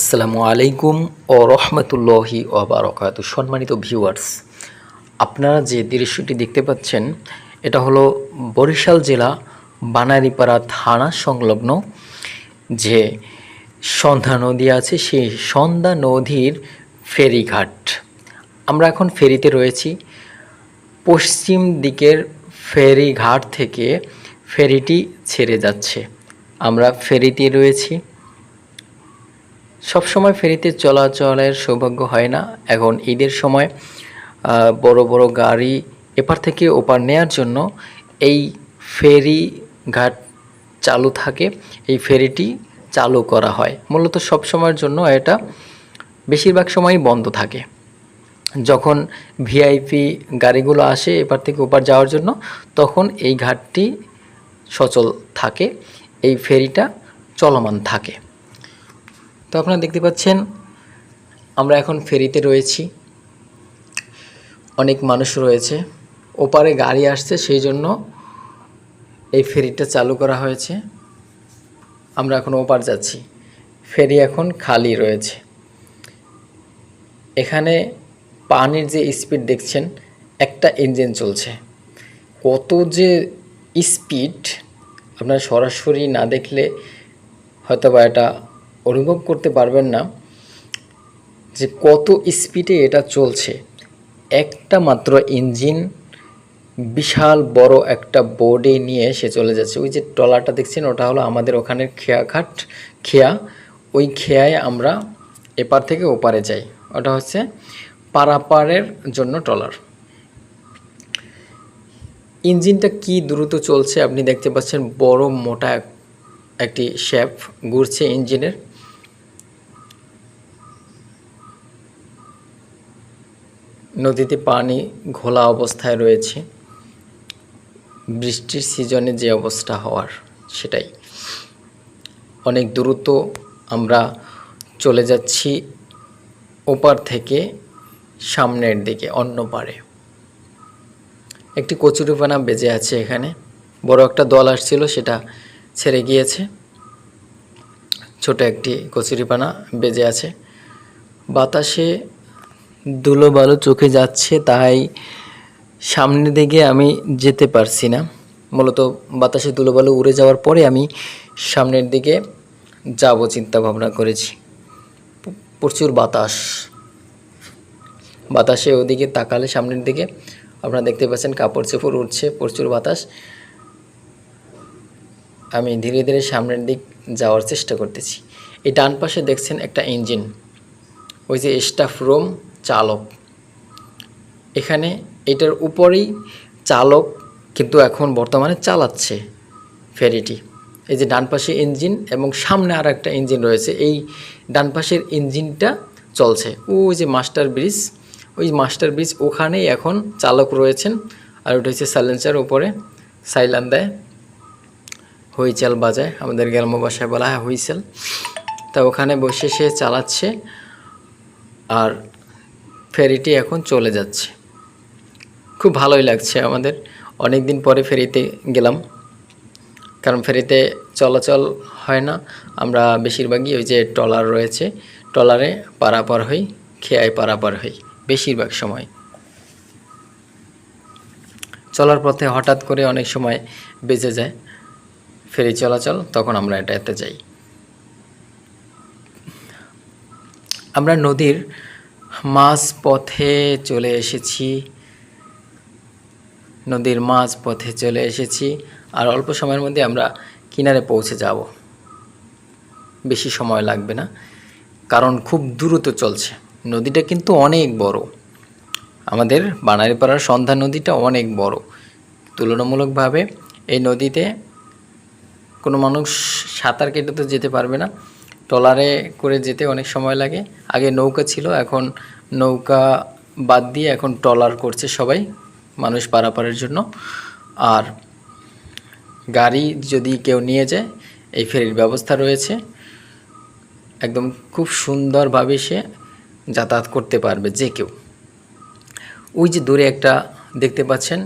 আসসালামু আলাইকুম ও রহমতুল্লাহি ওবরাকাত সম্মানিত ভিউয়ার্স, আপনারা যে দৃশ্যটি দেখতে পাচ্ছেন, এটা হলো বরিশাল জেলা বানারীপাড়া থানা সংলগ্ন যে সন্ধ্যা নদী আছে, সেই সন্ধ্যা নদীর ফেরিঘাট। আমরা এখন ফেরিতে রয়েছি। পশ্চিম দিকের ফেরিঘাট থেকে ফেরিটি ছেড়ে যাচ্ছে। আমরা ফেরিতে রয়েছি। সবসময় ফেরিতে চলাচলের সৌভাগ্য হয় না। এখন ঈদের সময় বড় বড় গাড়ি এপার থেকে ওপার নেয়ার জন্য এই ফেরি ঘাট চালু থাকে। এই ফেরিটি চালু করা হয়। মূলত সব সময়ের জন্য এটা বেশিরভাগ সময়ই বন্ধ থাকে। যখন ভিআইপি গাড়িগুলো আসে এপার থেকে ওপার যাওয়ার জন্য, তখন এই ঘাটটি সচল থাকে। এই ফেরিটা চলমান থাকে। তো আপনারা দেখতে পাচ্ছেন, আমরা এখন ফেরিতে রয়েছি। অনেক মানুষ রয়েছে। ওপারে গাড়ি আসছে, সেই জন্য এই ফেরিটা চালু করা হয়েছে। আমরা এখন ওপার যাচ্ছি। ফেরি এখন খালি রয়েছে। এখানে পানির যে স্পিড দেখছেন, একটা ইঞ্জিন চলছে। কত যে স্পিড আপনারা সরাসরি না দেখলে হয়তো বা এটা অনুভব করতে পারবেন না যে কত স্পিডে এটা চলছে। একটা মাত্র ইঞ্জিন বিশাল বড় একটা বোর্ডে নিয়ে সে চলে যাচ্ছে। ওই যে ট্রলারটা দেখছেন, ওটা হলো আমাদের ওখানের খেয়াঘাট খেয়া। ওই খেয়ায় আমরা এপার থেকে ওপারে যাই। ওটা হচ্ছে পারাপারের জন্য ট্রলার। ইঞ্জিনটা কি দ্রুত চলছে আপনি দেখতে পাচ্ছেন, বড় মোটা একটি শেপ ঘুরছে ইঞ্জিনের। নদীতে পানি ঘোলা অবস্থায় রয়েছে। বৃষ্টির সিজনে যে অবস্থা হওয়ার সেটাই। অনেক দ্রুত আমরা চলে যাচ্ছি ওপার থেকে সামনের দিকে, অন্য পারে। একটি কচুরিপানা বেজে আছে এখানে। বড় একটা দল আসছিল, সেটা ছেড়ে গিয়েছে। ছোট একটি কচুরিপানা বেজে আছে। বাতাসে ধুলো বালু চোখে যাচ্ছে, তাই সামনের দিকে আমি যেতে পারছি না। মূলত বাতাসে ধুলো বালু উড়ে যাওয়ার পরে আমি সামনের দিকে যাব চিন্তা ভাবনা করেছি। প্রচুর বাতাস। বাতাসে ওদিকে তাকালে সামনের দিকে আপনারা দেখতে পাচ্ছেন কাপড় চোপড় উঠছে প্রচুর বাতাস। আমি ধীরে ধীরে সামনের দিক যাওয়ার চেষ্টা করতেছি। এই ডান পাশে দেখছেন একটা ইঞ্জিন। ওই যে স্টাফ রুম চালক। এখানে এটার উপরেই চালক কিন্তু এখন বর্তমানে চালাচ্ছে ফেরিটি। এই যে ডান পাশে ইঞ্জিন এবং সামনে আর একটা ইঞ্জিন রয়েছে, এই ডান পাশের ইঞ্জিনটা চলছে। ওই যে মাস্টার ব্রিজ ওই মাস্টার ব্রিজ ওখানেই এখন চালক রয়েছেন। আর ওটা হচ্ছে সাইলেন্সার উপরে। সাইলান দেয়। হুইচেল বাজায়। আমাদের গ্রাম্য ভাষায় বলা হয় হুইসেল তা ওখানে বসে সে চালাচ্ছে। আর ফেরিটি এখন চলে যাচ্ছে। খুব ভালোই লাগছে আমাদের। অনেক দিন পরে ফেরিতে গেলাম। কারণ ফেরিতে চলাচল হয় না। আমরা বেশিরভাগই ওই যে ট্রলার রয়েছে। ট্রলারে পারাপার হই, খেয়ায় পারাপার হই, বেশিরভাগ সময়। চলার পথে হঠাৎ করে অনেক সময় বেজে যায় ফেরি চলাচল, তখন আমরা এটাতে যাই। আমরা নদীর মাঝ পথে চলে এসেছি। নদীর মাঝ পথে চলে এসেছি আর অল্প সময়ের মধ্যে আমরা কিনারে পৌঁছে যাব। বেশি সময় লাগবে না, কারণ খুব দ্রুত চলছে। নদীটা কিন্তু অনেক বড়। আমাদের বানারীপাড়ার সন্ধ্যা নদীটা অনেক বড়। তুলনামূলকভাবে এই নদীতে কোনো মানুষ সাঁতার কেটে তো যেতে পারবে না। ট্রলারে করে যেতে অনেক সময় লাগে। আগে নৌকা ছিল, এখন নৌকা বাদ দিয়ে এখন ট্রলার করছে সবাই, মানুষ পারাপারের জন্য। আর গাড়ি যদি কেউ নিয়ে যায়, এই ফেরির ব্যবস্থা রয়েছে। একদম খুব সুন্দরভাবে সে যাতায়াত করতে পারবে যে কেউ। ওই যে দূরে একটা দেখতে পাচ্ছেন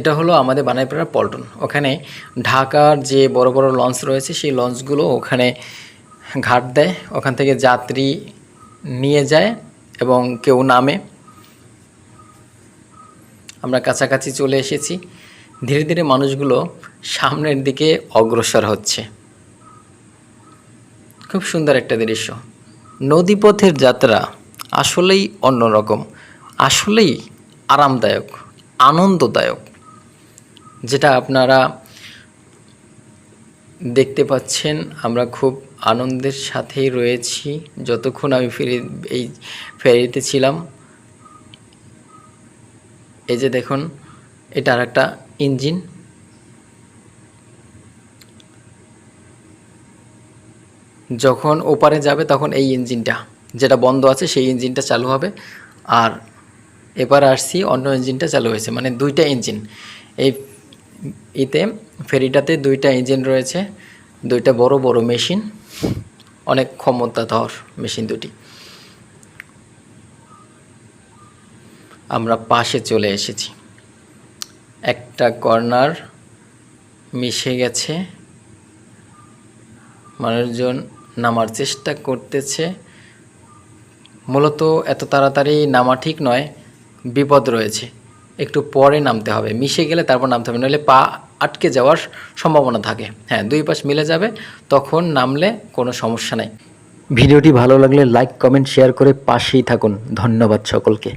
এটা হলো আমাদের বানাইপাড়া পল্টন। ওখানে ঢাকার যে বড় বড় লঞ্চ রয়েছে, সেই লঞ্চগুলো ওখানে ঘাট দেয়। ওখান থেকে যাত্রী নিয়ে যায় এবং কেউ নামে। আমরা কাছাকাছি চলে এসেছি। ধীরে ধীরে মানুষগুলো সামনের দিকে অগ্রসর হচ্ছে। খুব সুন্দর একটা দৃশ্য। নদীপথের যাত্রা আসলেই অন্যরকম। আসলেই আরামদায়ক, আনন্দদায়ক। যেটা আপনারা দেখতে পাচ্ছেন, আমরা খুব আনন্দের সাথেই রয়েছি। যতক্ষণ আমি ফিরে, এই ফেরিতে ছিলাম, এই যে দেখুন, এটা আর একটা ইঞ্জিন। যখন ওপারে যাবে তখন এই ইঞ্জিনটা, যেটা বন্ধ আছে সেই ইঞ্জিনটা চালু হবে। আর এবার আসছি, অন্য ইঞ্জিনটা চালু হয়েছে মানে দুইটা ইঞ্জিন। এই ইতে, ফেরিটাতে দুইটা ইঞ্জিন রয়েছে, দুইটা বড় বড় মেশিন অনেক ক্ষমতাধর মেশিন দুটি। আমরা পাশে চলে এসেছি। একটা কর্নার মিশে গেছে, মানুষজন নামার চেষ্টা করতেছে। মূলত এত তাড়াতাড়ি নামা ঠিক নয়, বিপদ রয়েছে। একটু পরে নামতে হবে। মিশে গেলে তারপর নামতে হবে, নইলে পা আটকে যাওয়ার সম্ভাবনা থাকে। হ্যাঁ দুই পাশ মিলে যাবে, তখন নামলে কোনো সমস্যা নেই। ভিডিওটি ভালো লাগলে লাইক কমেন্ট শেয়ার করে পাশেই থাকুন। ধন্যবাদ সকলকে।